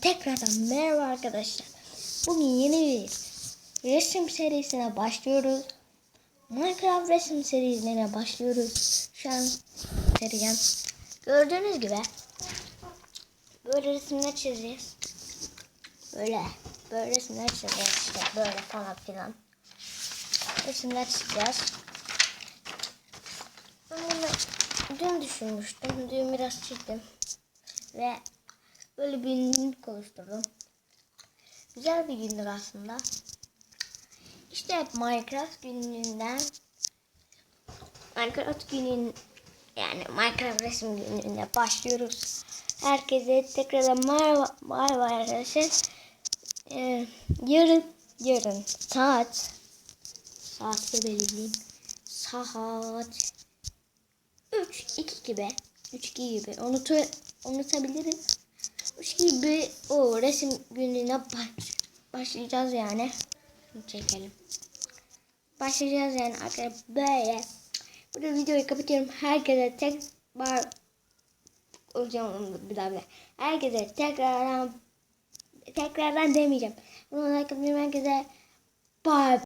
tekrardan merhaba arkadaşlar. Bugün yeni bir resim serisine başlıyoruz. Minecraft resim serisine başlıyoruz. Şu an seriden. Gördüğünüz gibi böyle resimler çizeceğiz. Böyle böyle resimler çizeceğiz işte böyle falan filan. Resimler çizeceğiz. Ben bunu dün düşünmüştüm. Dün biraz çizdim. Ve böyle bir günlük oluşturdum. Güzel bir gündür aslında. İşte Minecraft günlüğünden Minecraft günün yani Minecraft resim günlüğünde başlıyoruz. Herkese tekrardan merhaba, merhaba arkadaşlar. Ee, yarın yarın saat saat de belirleyeyim. Saat 3 2 gibi 3 2 gibi unutu unutabilirim. 3 gibi o resim günlüğüne baş, başlayacağız yani. Şunu çekelim. Başlayacağız yani arkadaşlar böyle. Burada videoyu kapatıyorum. Herkese tek bar olacağım bir daha bir. Herkese tekrardan tekrardan demeyeceğim. Bunu like yapıyorum herkese. Bye.